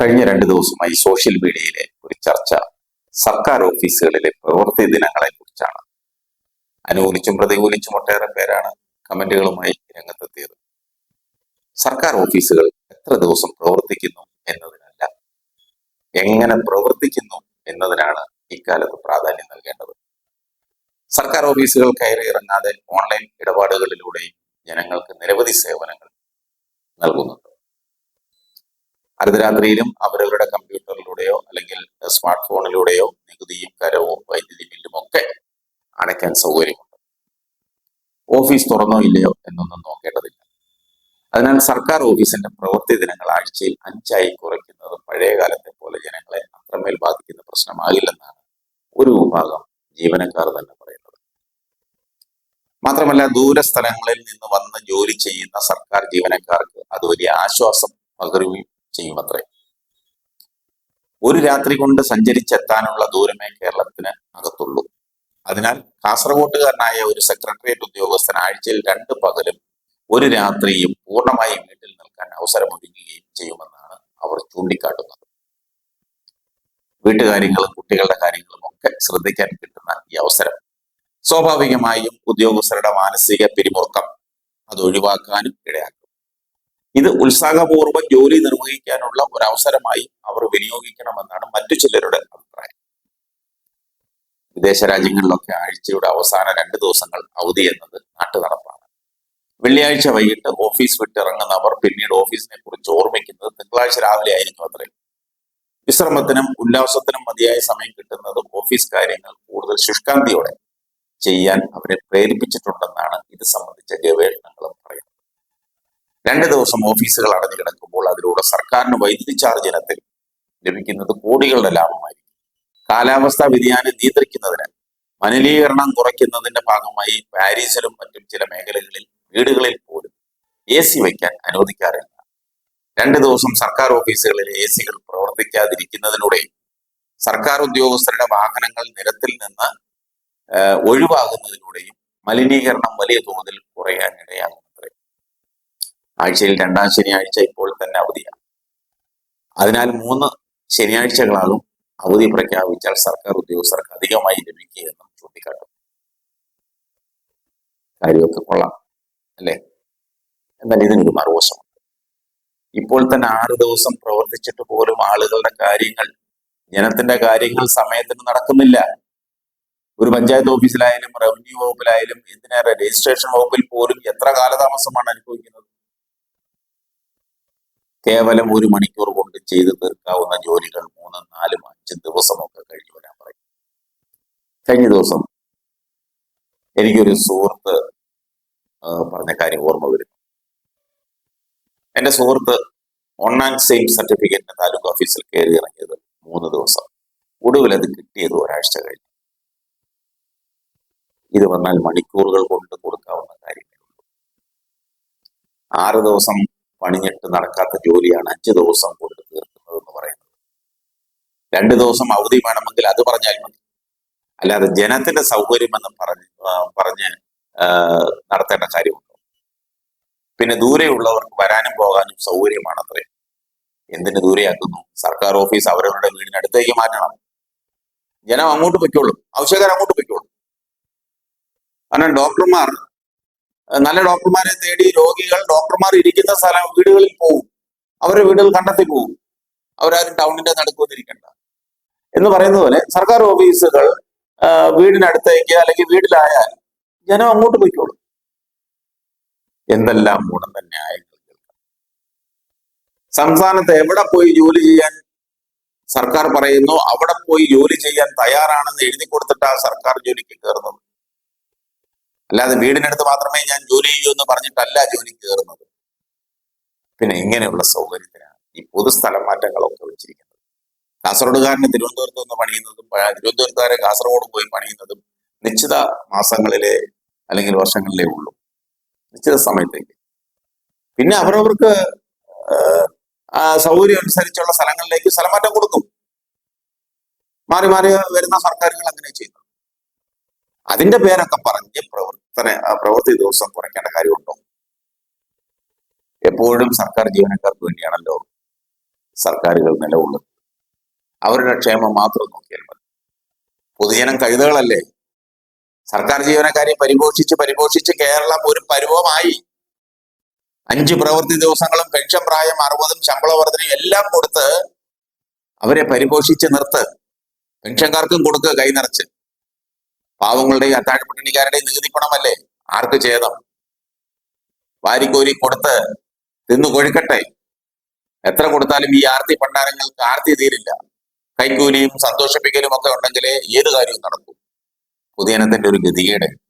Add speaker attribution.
Speaker 1: കഴിഞ്ഞ രണ്ട് ദിവസമായി സോഷ്യൽ മീഡിയയിലെ ഒരു ചർച്ച സർക്കാർ ഓഫീസുകളിലെ പ്രവൃത്തി ദിനങ്ങളെ കുറിച്ചാണ്. അനുകൂലിച്ചും പ്രതികൂലിച്ചും ഒട്ടേറെ പേരാണ് കമന്റുകളുമായി രംഗത്തെത്തിയത്. സർക്കാർ ഓഫീസുകൾ എത്ര ദിവസം പ്രവർത്തിക്കുന്നു എന്നതിനല്ല എങ്ങനെ പ്രവർത്തിക്കുന്നു എന്നതിനാണ് ഇക്കാലത്ത് പ്രാധാന്യം നൽകേണ്ടത്. സർക്കാർ ഓഫീസുകൾ കയറി ഇറങ്ങാതെ ഓൺലൈൻ ഇടപാടുകളിലൂടെയും ജനങ്ങൾക്ക് നിരവധി സേവനങ്ങൾ നൽകുന്നുണ്ട്. അർദ്ധരാത്രിയിലും അവരവരുടെ കമ്പ്യൂട്ടറിലൂടെയോ അല്ലെങ്കിൽ സ്മാർട്ട് ഫോണിലൂടെയോ നികുതിയും കരവും വൈദ്യുതി ബില്ലും ഒക്കെ അടയ്ക്കാൻ സൗകര്യമുണ്ട്. ഓഫീസ് തുറന്നോ ഇല്ലയോ എന്നൊന്നും നോക്കേണ്ടതില്ല. അതിനാൽ സർക്കാർ ഓഫീസിന്റെ പ്രവൃത്തി ദിനങ്ങൾ ആഴ്ചയിൽ അഞ്ചായി കുറയ്ക്കുന്നത് പഴയ കാലത്തെ പോലെ ജനങ്ങളെ അത്രമേൽ ബാധിക്കുന്ന പ്രശ്നമാകില്ലെന്നാണ് ഒരു വിഭാഗം ജീവനക്കാർ തന്നെ പറയുന്നത്. മാത്രമല്ല ദൂരസ്ഥലങ്ങളിൽ നിന്ന് വന്ന് ജോലി ചെയ്യുന്ന സർക്കാർ ജീവനക്കാർക്ക് അത് വലിയ ആശ്വാസം പകരുകയും ചെയ്യുമത്രേ. ഒരു രാത്രി കൊണ്ട് സഞ്ചരിച്ചെത്താനുള്ള ദൂരമേ കേരളത്തിന് അകത്തുള്ളൂ. അതിനാൽ കാസർഗോട്ടുകാരനായ ഒരു സെക്രട്ടേറിയറ്റ് ഉദ്യോഗസ്ഥൻ ആഴ്ചയിൽ രണ്ട് പകലും ഒരു രാത്രിയും പൂർണമായും വീട്ടിൽ നിൽക്കാൻ അവസരമൊരുങ്ങുകയും ചെയ്യുമെന്നാണ് അവർ ചൂണ്ടിക്കാട്ടുന്നത്. വീട്ടുകാര്യങ്ങളും കുട്ടികളുടെ കാര്യങ്ങളും ഒക്കെ ശ്രദ്ധിക്കാൻ കിട്ടുന്ന ഈ അവസരം. സ്വാഭാവികമായും ഉദ്യോഗസ്ഥരുടെ മാനസിക പിരിമുറുക്കം അത് ഒഴിവാക്കാനും ഇടയാക്കും. ഇത് ഉത്സാഹപൂർവം ജോലി നിർവഹിക്കാനുള്ള ഒരു അവസരമായി അവർ വിനിയോഗിക്കണമെന്നാണ് മറ്റു ചിലരുടെ അഭിപ്രായം. വിദേശ രാജ്യങ്ങളിലൊക്കെ ആഴ്ചയുടെ അവസാന രണ്ട് ദിവസങ്ങൾ അവധി എന്നത് നാട്ടു നടപ്പാണ് വെള്ളിയാഴ്ച വൈകിട്ട് ഓഫീസ് വിട്ടിറങ്ങുന്നവർ പിന്നീട് ഓഫീസിനെ കുറിച്ച് ഓർമ്മിക്കുന്നത് തിങ്കളാഴ്ച രാവിലെ ആയിരിക്കും അത്രേ. വിശ്രമത്തിനും ഉല്ലാസത്തിനും മതിയായ സമയം കിട്ടുന്നത് ഓഫീസ് കാര്യങ്ങൾ കൂടുതൽ ശുഷ്കാന്തിയോടെ ചെയ്യാൻ അവരെ പ്രേരിപ്പിച്ചിട്ടുണ്ടെന്നാണ് ഇത് സംബന്ധിച്ച ഗവേഷണങ്ങളും പറയുന്നത്. രണ്ട് ദിവസം ഓഫീസുകൾ അടഞ്ഞു കിടക്കുമ്പോൾ അതിലൂടെ സർക്കാരിന് വൈദ്യുതി ചാർജ് ഇനത്തിൽ ലഭിക്കുന്നത് കോടികളുടെ ലാഭമായിരിക്കും. കാലാവസ്ഥാ വ്യതിയാനം നിയന്ത്രിക്കുന്നതിന് മലിനീകരണം കുറയ്ക്കുന്നതിന്റെ ഭാഗമായി പാരീസിലും മറ്റും ചില മേഖലകളിൽ വീടുകളിൽ പോലും എ സി വയ്ക്കാൻ അനുവദിക്കാറില്ല. രണ്ട് ദിവസം സർക്കാർ ഓഫീസുകളിൽ എ സികൾ പ്രവർത്തിക്കാതിരിക്കുന്നതിലൂടെ സർക്കാർ ഉദ്യോഗസ്ഥരുടെ വാഹനങ്ങൾ നിരത്തിൽ നിന്ന് ഒഴിവാകുന്നതിലൂടെയും മലിനീകരണം വലിയ തോതിൽ കുറയാൻ ഇടയാകുന്നത്രേ ആഴ്ചയിൽ രണ്ടാം ശനിയാഴ്ച ഇപ്പോൾ തന്നെ അവധിയാണ്. അതിനാൽ മൂന്ന് ശനിയാഴ്ചകളാകും അവധി പ്രഖ്യാപിച്ചാൽ സർക്കാർ ഉദ്യോഗസ്ഥർക്ക് അധികമായി ലഭിക്കുകയെന്നും ചൂണ്ടിക്കാട്ടും കാര്യമൊക്കെ കൊള്ളാം അല്ലേ? എന്നാൽ ഇതിനൊരു മറുവശമുണ്ട്. ഇപ്പോൾ തന്നെ ആറ് ദിവസം പ്രവർത്തിച്ചിട്ട് പോലും ആളുകളുടെ കാര്യങ്ങൾ ജനത്തിന്റെ കാര്യങ്ങൾ സമയത്തിന് നടക്കുന്നില്ല. ഒരു പഞ്ചായത്ത് ഓഫീസിലായാലും റവന്യൂ വകുപ്പിലായാലും എന്തിനേറെ രജിസ്ട്രേഷൻ വകുപ്പിൽ പോലും എത്ര കാലതാമസമാണ് അനുഭവിക്കുന്നത്? കേവലം ഒരു മണിക്കൂർ കൊണ്ട് ചെയ്തു തീർക്കാവുന്ന ജോലികൾ മൂന്നും നാലും അഞ്ചും ദിവസമൊക്കെ കഴിഞ്ഞു വരാൻ പറയും കഴിഞ്ഞ ദിവസം എനിക്കൊരു സുഹൃത്ത് പറഞ്ഞ കാര്യം ഓർമ്മ വരുന്നു. എന്റെ സുഹൃത്ത് ഒന്നാം സെയിം സർട്ടിഫിക്കറ്റിന്റെ താലൂക്ക് ഓഫീസിൽ കയറി ഇറങ്ങിയത് മൂന്ന് ദിവസം. ഒടുവിൽ അത് കിട്ടിയത് ഒരാഴ്ച കഴിഞ്ഞു. ഇത് വന്നാൽ മണിക്കൂറുകൾ കൊണ്ട് കൊടുക്കാവുന്ന കാര്യമേ ഉള്ളൂ. ആറ് ദിവസം പണിഞ്ഞിട്ട് നടക്കാത്ത ജോലിയാണ് അഞ്ച് ദിവസം കൊണ്ട് തീർക്കുന്നത് എന്ന് പറയുന്നത്. രണ്ട് ദിവസം അവധി വേണമെങ്കിൽ അത് പറഞ്ഞാൽ മതി. അല്ലാതെ ജനത്തിന്റെ സൗകര്യമെന്ന് പറഞ്ഞ് പറഞ്ഞ് നടത്തേണ്ട കാര്യമുണ്ടോ? പിന്നെ ദൂരെയുള്ളവർക്ക് വരാനും പോകാനും സൗകര്യമാണ് അത്രേ എന്തിന് ദൂരെയാക്കുന്നു? സർക്കാർ ഓഫീസ് അവരവരുടെ വീടിനടുത്തേക്ക് മാറ്റണം. ജനം അങ്ങോട്ട് പൊയ്ക്കോളും. ആവശ്യക്കാർ അങ്ങോട്ട് പൊയ്ക്കോളും. കാരണം ഡോക്ടർമാർ നല്ല ഡോക്ടർമാരെ തേടി രോഗികൾ ഡോക്ടർമാർ ഇരിക്കുന്ന സ്ഥലം വീടുകളിൽ പോകും അവരുടെ വീടുകൾ കണ്ടെത്തി പോകും അവരാരും ടൗണിന്റെ നടുക്കൊന്നിരിക്കണ്ട എന്ന് പറയുന്ന പോലെ സർക്കാർ ഓഫീസുകൾ വീടിനടുത്തേക്ക് അല്ലെങ്കിൽ വീട്ടിലായാൽ ജനം അങ്ങോട്ട് പോയിക്കോളും. എന്തെല്ലാം ഗുണം തന്നെ ആയെങ്കിൽ സംസ്ഥാനത്ത് എവിടെ പോയി ജോലി ചെയ്യാൻ സർക്കാർ പറയുന്നു? അവിടെ പോയി ജോലി ചെയ്യാൻ തയ്യാറാണെന്ന് എഴുതി കൊടുത്തിട്ടാണ് സർക്കാർ ജോലിക്ക് കയറുന്നത്. അല്ലാതെ വീടിനടുത്ത് മാത്രമേ ഞാൻ ജോലി ചെയ്യൂ എന്ന് പറഞ്ഞിട്ടല്ല ജോലി കയറുന്നത്. പിന്നെ ഇങ്ങനെയുള്ള സൗകര്യത്തിനാണ് ഈ പൊതുസ്ഥലം മാറ്റങ്ങളൊക്കെ വെച്ചിരിക്കുന്നത് കാസർഗോഡുകാരന് തിരുവനന്തപുരത്ത് നിന്ന് പണിയുന്നതും തിരുവനന്തപുരത്തുകാരെ കാസർഗോഡ് പോയി പണിയുന്നതും നിശ്ചിത മാസങ്ങളിലെ അല്ലെങ്കിൽ വർഷങ്ങളിലേ ഉള്ളൂ. നിശ്ചിത സമയത്തേക്ക്. പിന്നെ അവരവർക്ക് സൗകര്യം അനുസരിച്ചുള്ള സ്ഥലങ്ങളിലേക്ക് സ്ഥലമാറ്റം കൊടുക്കും. മാറി മാറി വരുന്ന സർക്കാരുകൾ അങ്ങനെ ചെയ്യുന്നു. അതിന്റെ പേരൊക്കെ പറഞ്ഞ് പ്രവർത്തന പ്രവൃത്തി ദിവസം കുറയ്ക്കേണ്ട കാര്യമുണ്ടോ? എപ്പോഴും സർക്കാർ ജീവനക്കാർക്ക് വേണ്ടിയാണല്ലോ സർക്കാരുകൾ നിലകൊള്ളുന്നത്. അവരുടെ ക്ഷേമം മാത്രം നോക്കിയാൽ മതി. പൊതുജനം കഴുതകളല്ലേ? സർക്കാർ ജീവനക്കാരെ പരിപോഷിച്ച് പരിപോഷിച്ച് കേരളം ഒരു പരുവമായി. അഞ്ച് പ്രവൃത്തി ദിവസങ്ങളും പെൻഷൻ പ്രായം അറുപതും ശമ്പള വർധനയും എല്ലാം കൊടുത്ത് അവരെ പരിപോഷിച്ച് നിർത്ത്. പെൻഷൻകാർക്കും കൊടുക്കുക കൈ നിറച്ച്. പാവങ്ങളുടെയും അത്താഴപ്പട്ടിണിക്കാരുടെയും നികുതി പണമല്ലേ? ആർക്ക് ഛേദം? വാരിക്കോരി കൊടുത്ത് തിന്നു കൊഴുക്കട്ടെ. എത്ര കൊടുത്താലും ഈ ആർത്തി പണ്ടാരങ്ങൾക്ക് ആർത്തി തീരില്ല. കൈക്കൂലിയും സന്തോഷിപ്പിക്കലും ഒക്കെ ഉണ്ടെങ്കിലേ ഏത് കാര്യവും നടക്കും. പുതിയനത്തിന്റെ ഒരു ഗതികേട്.